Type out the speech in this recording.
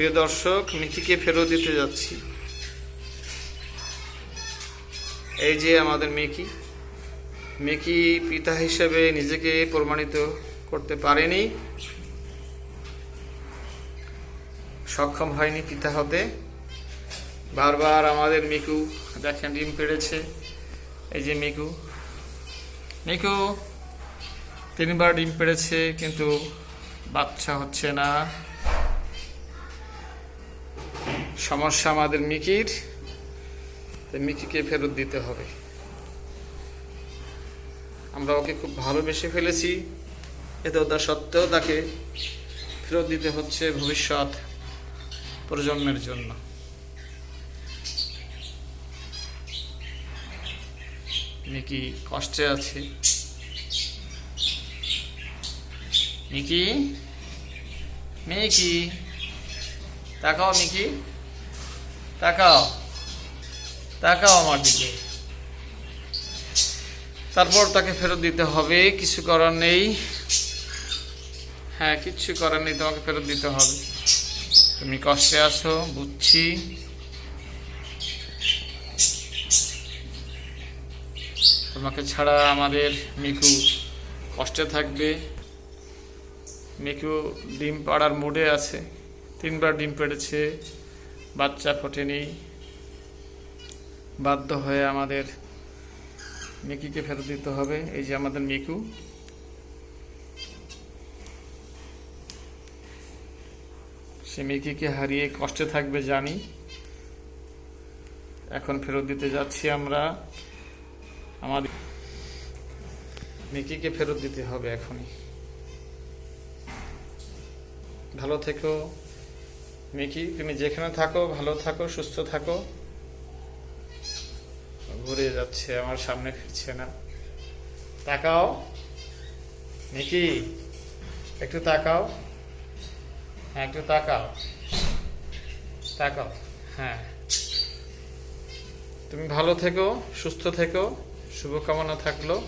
প্রিয় দর্শক মিকিকে ফেরত দিতে যাচ্ছি। এই যে আমাদের মিকি মিকি পিতা হিসেবে নিজেকে প্রমাণিত করতে পারেনি। সক্ষম হয়নি পিতা হতে। বারবার আমাদের মিকু, দেখেন ডিম পেড়েছে। এই যে মিকু। মিকু, তিনবার ডিম পেড়েছে, কিন্তু বাচ্চা হচ্ছে না। সমস্যা আমাদের মিকির মিকিকে ফেরত দিতে হবে। আমরা ওকে খুব ভালোবেসে ফেলেছি এতে তা সত্ত্বেও তাকে ফেরত দিতে হচ্ছে ভবিষ্যৎ প্রজন্মের জন্য। মিকি কষ্টে আছে। মিকি মিকি, তাকাও মিকি। তাকাও। তাকাও আমার দিকে। তারপর তাকে ফেরত দিতে হবে, কিছু করার নেই। হ্যাঁ কিচ্ছু করার নেই, তোমাকে ফেরত দিতে হবে। তুমি কষ্টে আছো, বুঝছি। তোমাকে ছাড়া আমাদের মিকু কষ্টে থাকবে। মিকু ডিম পাড়ার মুডে আছে। তিনবার ডিম পেড়েছে। বাচ্চা ফোটেনি। বাধ্য হয়ে আমাদের মিকিকে ফেরত দিতে হবে। এই যে আমাদের মিকু। সে মিকিকে হারিয়ে কষ্টে থাকবে জানি। এখন ফেরত দিতে যাচ্ছি আমরা। আমাদের মিকিকে ফেরত দিতে হবে এখনই। ভালো থেকো। মিকি, তুমি যেখানে থাকো, ভালো থাকো, সুস্থ থাকো। ঘুরে যাচ্ছে, আমার সামনে ফিরছে না। তাকাও। মিকি, একটু তাকাও। হ্যাঁ একটু তাকাও। তাকাও। হ্যাঁ। তুমি ভালো থেকো, সুস্থ থেকো। শুভকামনা থাকল।